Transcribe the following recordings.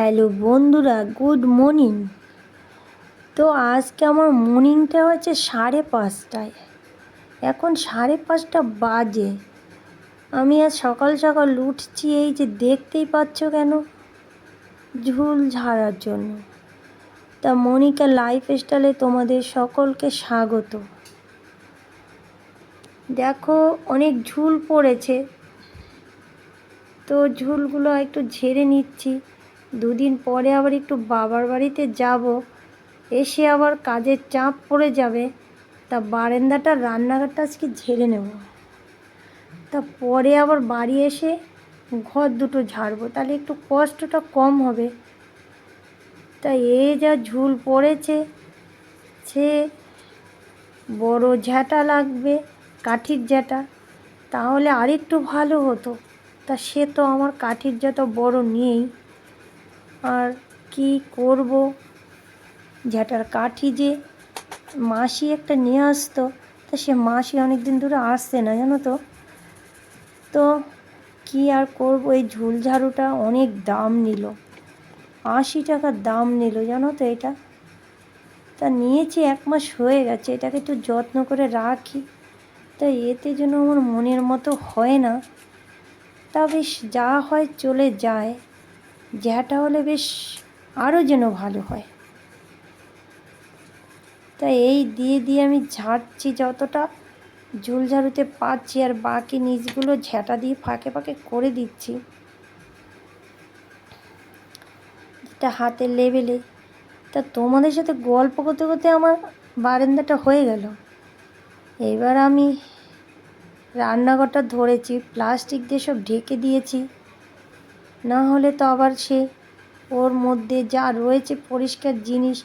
Hello বন্ধুরা, good morning. তো আজকে আমার মর্নিংটা হচ্ছে সাড়ে পাঁচটায়। এখন সাড়ে পাঁচটা বাজে। আমি আজ সকাল সকাল উঠছি, এই যে দেখতেই পাচ্ছ কেন? ঝুল ঝাড়ার জন্য। তা মনিকা লাইফ স্টাইলে তোমাদের সকলকে স্বাগত। দেখো, অনেক ঝুল পড়েছে। তো ঝুলগুলো একটু ঝেড়ে নিচ্ছি। দুদিন পরে আবার একটু বাবার বাড়িতে যাব। এসে আবার কাজের চাপ পড়ে যাবে। তা বারান্দাটা, রান্নাঘরটা আজকে ঝেড়ে নেব। তা পরে আবার বাড়ি এসে ঘর দুটো ঝাড়বো। তাহলে একটু কষ্টটা কম হবে। তা এ যা ঝুল পড়েছে, সে বড় ঝ্যাঁটা লাগবে, কাঠির ঝ্যাঁটা তাহলে আরেকটু ভালো হতো। তা সে তো আমার কাঠির ঝ্যাঁটা বড় নেই আর কি করব? ঝ্যাঁটার কাঠি যে মাসি একটা নিয়ে আসতো, তা সে মাসি অনেক দিন ধরে আসছে না, জানো তো। তো কি আর করব? এই ঝুল ঝাড়ুটা অনেক দাম নিল। আশি টাকার দাম নিল, জানো তো এটা। তা নিয়েছি, এক মাস হয়ে গেছে, এটাকে একটু যত্ন করে রাখি। তা এতে যেন আমার মনের মতো হয় না। তা বেশ যা হয় চলে যায়। জ্যাটা হলে বেশ আরও যেন ভালো হয়। তা এই দিয়ে দিয়ে আমি ঝাড়ছি যতটা ঝুল ঝাড়ুতে পাচ্ছি আর বাকি নিচগুলো ঝ্যাঁটা দিয়ে ফাঁকে ফাঁকে করে দিচ্ছি। যেটা হাতের লেভেলে তা তোমাদের সাথে গল্প করতে করতে আমার বারান্দাটা হয়ে গেল। এবার আমি রান্নাঘরটা ধরেছি, প্লাস্টিক দিয়ে সব ঢেকে দিয়েছি। না হলে তো আবার সে ওর মধ্যে যা রয়েছে পরিষ্কার জিনিস,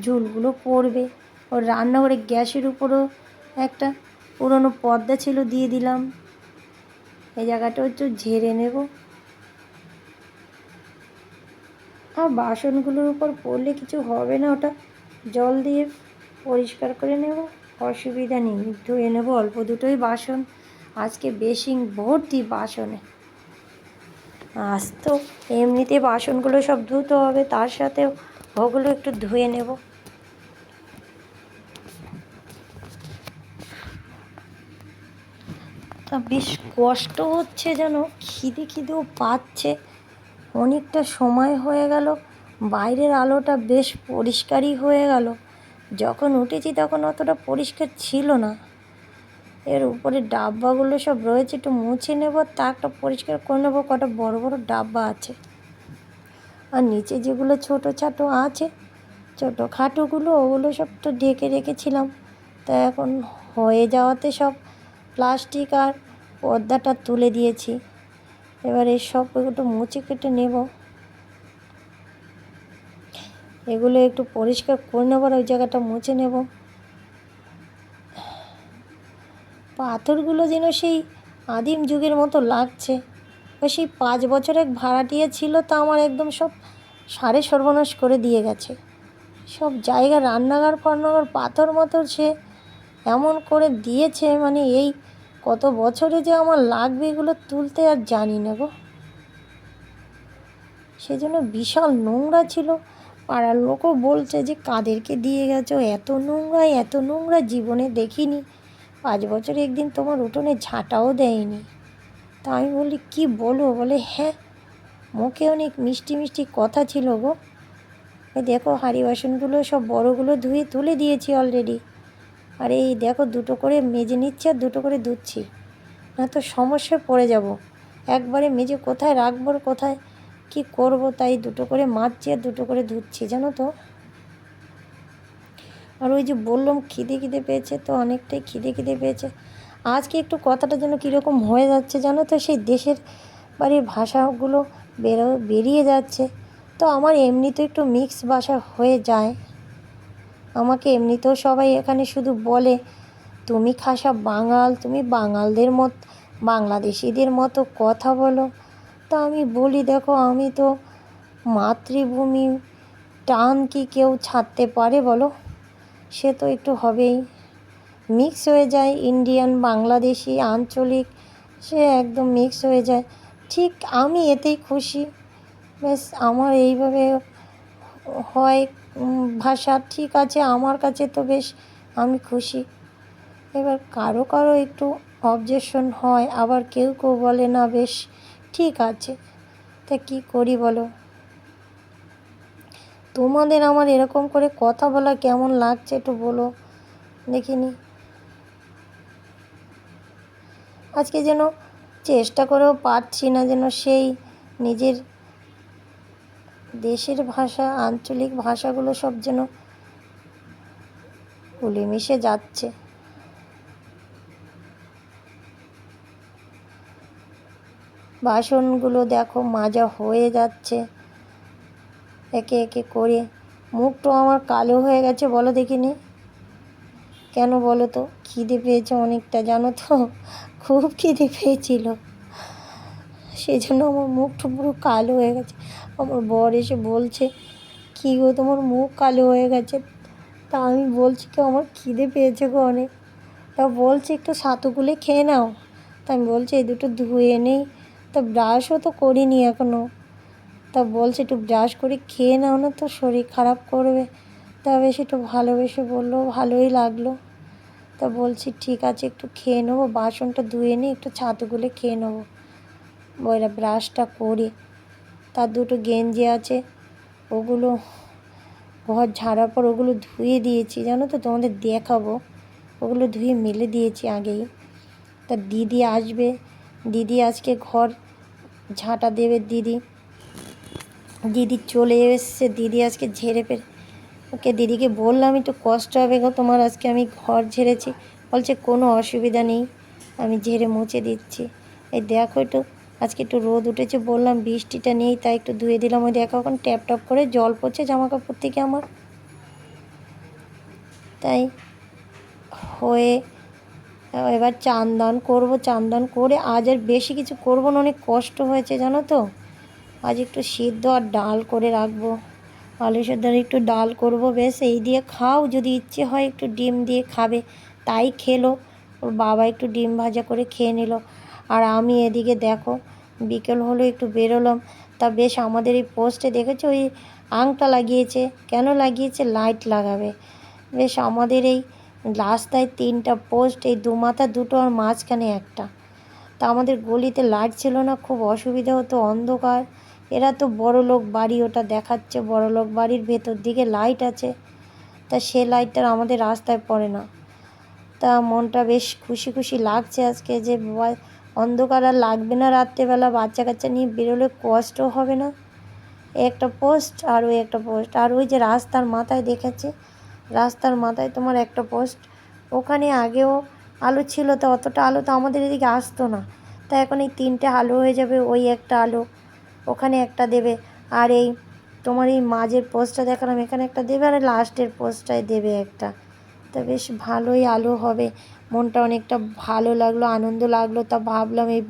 ঝুলগুলো পড়বে। ওর রান্নাঘরে গ্যাসের উপরও একটা পুরনো পর্দা ছিল, দিয়ে দিলাম। এই জায়গাটা একটু ঝেড়ে নেব। আর বাসনগুলোর উপর পড়লে কিছু হবে না, ওটা জল দিয়ে পরিষ্কার করে নেব। অসুবিধা নেই, ধুয়ে নেব অল্প দুটোই বাসন। আজকে বেশি ভর্তি বাসনে। আজ তো এমনিতে বাসনগুলো সব ধুতে হবে, তার সাথে ওগুলো একটু ধুয়ে নেব। তা বেশ কষ্ট হচ্ছে যেন, খিদে খিদেও পাচ্ছে। অনেকটা সময় হয়ে গেল, বাইরের আলোটা বেশ পরিষ্কারই হয়ে গেল। যখন উঠেছি তখন অতটা পরিষ্কার ছিল না। এর উপরে ডাব্বাগুলো সব রয়েছে, একটু মুছে নেব তা একটা পরিষ্কার করে নেব, কটা বড় বড় ডাব্বা আছে। আর নিচে যেগুলো ছোটো ছাটো আছে, ছোটো খাটোগুলো, ওগুলো সব তো ঢেকে রেখেছিলাম। তা এখন হয়ে যাওয়াতে সব প্লাস্টিক আর পর্দাটা তুলে দিয়েছি। এবার এই সব একটু মুছে কেটে নেব। এগুলো একটু পরিষ্কার করে নেবার ওই জায়গাটা মুছে নেব। পাথরগুলো যেন সেই আদিম যুগের মতো লাগছে। ও সেই পাঁচ বছর এক ভাড়াটিয়া ছিল তা আমার একদম সব সারে সর্বনাশ করে দিয়ে গেছে। সব জায়গা রান্নাঘর ফান্নাঘর পাথর, মাথর সে এমন করে দিয়েছে মানে এই কত বছরে যে আমার লাগবে এগুলো তুলতে আর জানি না গো। সেজন্য বিশাল নোংরা ছিল। পাড়ার লোকও বলছে যে, কাদেরকে দিয়ে গেছো? এত নোংরা এত নোংরা জীবনে দেখিনি। পাঁচ বছরে একদিন তোমার উঠোনে ঝাঁটাও দেয়নি। তা আমি বলি কী বলব? বলে হ্যাঁ মুখে অনেক মিষ্টি মিষ্টি কথা ছিল গো। দেখো, হাঁড়ি বাসনগুলো সব বড়োগুলো ধুয়ে তুলে দিয়েছি অলরেডি আর এই দেখো, দুটো করে মেজে নিচ্ছি আর দুটো করে ধুচ্ছি। না তো সমস্যায় পড়ে যাব। একবারে মেজে কোথায় রাখব কোথায় কি করব? তাই দুটো করে মাজছি আর দুটো করে ধুচ্ছি, জানো তো? আর ওই যে বললাম, খিদে খিদে পেয়েছে তো অনেকটাই খিদে খিদে পেয়েছে। আজকে একটু কথাটা যেন কীরকম হয়ে যাচ্ছে জানো তো? সেই দেশের বাড়ির ভাষাগুলো বেরো, বেরিয়ে যাচ্ছে। তো আমার এমনিতে একটু মিক্স ভাষা হয়ে যায়। আমাকে এমনিতেও সবাই এখানে শুধু বলে, তুমি খাসা বাঙাল, তুমি বাঙালদের মত, বাংলাদেশিদের মতো কথা বলো। তা আমি বলি, দেখো, আমি তো মাতৃভূমি, টান কি কেউ ছাড়তে পারে বলো? সে তো একটু হবেই। মিক্স হয়ে যায় ইন্ডিয়ান বাংলাদেশি, আঞ্চলিক, সে একদম মিক্স হয়ে যায়। ঠিক আমি এতেই খুশি। বেশ আমার এইভাবে হয় ভাষা ঠিক আছে, আমার কাছে তো বেশ, আমি খুশি। এবার কারও কারও একটু অবজেকশন হয়, আবার কেউ কেউ বলে, না, বেশ, ঠিক আছে। তা কী করি বলো? তোমাদের আমার এরকম করে কথা বলা কেমন লাগছে একটু বলো, দেখিনি। আজকে যেন চেষ্টা করেও পারছি না যেন সেই নিজের দেশের ভাষা, আঞ্চলিক ভাষাগুলো সব যেন মিশে যাচ্ছে। বাসনগুলো দেখো মাজা হয়ে যাচ্ছে। একে একে করে। মুখটা আমার কালো হয়ে গেছে, বলো দেখিনি? কেন বলো তো? খিদে পেয়েছে অনেকটা, জানো তো? খুব খিদে পেয়েছিল। সেই জন্য আমার মুখটা পুরো কালো হয়ে গেছে। আমার বর এসে বলছে, কী গো তোমার মুখ কালো হয়ে গেছে? তা আমি বলছি, কি আমার খিদে পেয়েছে গো অনেক? তা বলছে, একটু সাতুগুলে খেয়ে নাও। তা আমি বলছি, এই দুটো ধুয়ে নেই। তা ব্রাশও তো করিনি এখনও তা বলছে, একটু ব্রাশ করে খেয়ে নাও না তো, শরীর খারাপ করবে। তা বেশ একটু ভালোবেসে বলল, ভালোই লাগল। তা বলছি, ঠিক আছে, একটু খেয়ে নেব, বাসনটা ধুয়ে নিই একটু ছাতুগুলো খেয়ে নেব। ওইরা ব্রাশটা করে। তার দুটো গেঞ্জি আছে, ওগুলো ঘর ঝাড়ার পর ওগুলো ধুয়ে দিয়েছি, জানো তো, তোমাদের দেখাবো। ওগুলো ধুয়ে মেলে দিয়েছি আগেই। তা দিদি আসবে, দিদি আজকে ঘর ঝাঁটা দেবে দিদি। দিদি চলে এসছে। দিদি আজকে ঝেড়ে ফের ওকে দিদিকে বললাম, একটু কষ্ট হবে গো তোমার, আজকে আমি ঘর ঝেড়েছি। বলছে, কোনো অসুবিধা নেই, আমি ঝেড়ে মুছে দিচ্ছি। এই দেখো একটু, আজকে একটু রোদ উঠেছে, বললাম, বৃষ্টিটা নেই, তাই একটু ধুয়ে দিলাম। ওই দেখো এখন ট্যাপ ট্যাপ করে জল পড়ছে জামা কাপড় থেকে আমার। তাই হয়ে এবার চান দান করব, চান দান করে আজ আর বেশি কিছু করব না, অনেক কষ্ট হয়েছে, জানো তো? আজ একটু সিদ্ধ আর ডাল করে রাখব। আলু সেদ্ধ একটু ডাল করব বেশ এই দিয়ে খাও। যদি ইচ্ছে হয় একটু ডিম দিয়ে খাবে, তাই খেলো। ওর বাবা একটু ডিম ভাজা করে খেয়ে নিল। আর আমি এদিকে দেখো, বিকেল হলো, একটু বেরোলাম। তা বেশ, আমাদের এই পোস্টে দেখেছ, ওই আংটা লাগিয়েছে। কেন লাগিয়েছে? লাইট লাগাবে। বেশ, আমাদের এই রাস্তায় তিনটা পোস্ট, এই দু মাথা দুটো আর মাঝখানে একটা। তা আমাদের গলিতে লাইট ছিল না, খুব অসুবিধা হতো, অন্ধকার। এরা তো বড় লোক বাড়ি ওটা দেখাচ্ছে, বড় লোক বাড়ির ভেতর দিকে লাইট আছে। তা সে লাইটটা আমাদের রাস্তায় পড়ে না। তা মনটা বেশ খুশি খুশি লাগছে আজকে যে অন্ধকার আর লাগবে না রাত্রেবেলা, বাচ্চা কাচ্চা নিয়ে বেরোলে কষ্ট হবে না। একটা পোস্ট আর ওই একটা পোস্ট আর ওই যে রাস্তার মাথায় দেখেছে, রাস্তার মাথায় তোমার একটা পোস্ট ওখানে আগেও আলো ছিল, তো অতটা আলো তো আমাদের এদিকে আসতো না। তা এখন এই তিনটে আলো হয়ে যাবে, ওই একটা আলো। ওখানে একটা দেবে। আর এই তোমার এই মাঝের পোস্টটা দেখালাম, এখানে একটা দেবে আর লাস্টের পোস্টটায় দেবে একটা। তা বেশ ভালোই আলো হবে। মনটা অনেকটা ভালো লাগল, আনন্দ লাগল। তা ভাবলাম এই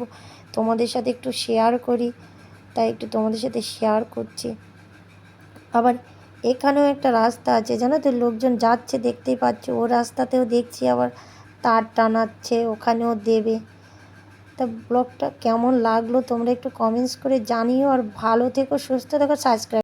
তোমাদের সাথে একটু শেয়ার করি। তাই একটু তোমাদের সাথে শেয়ার করছি। আবার এখানেও একটা রাস্তা আছে, জানো তো? লোকজন যাচ্ছে, দেখতেই পাচ্ছ। ও রাস্তাতেও দেখছি আবার তার টানাচ্ছে, ওখানেও দেবে। তা ব্লগটা কেমন লাগল তোমরা একটু কমেন্টস করে জানিও আর ভালো থেকো, সুস্থ থেকো সাবস্ক্রাইব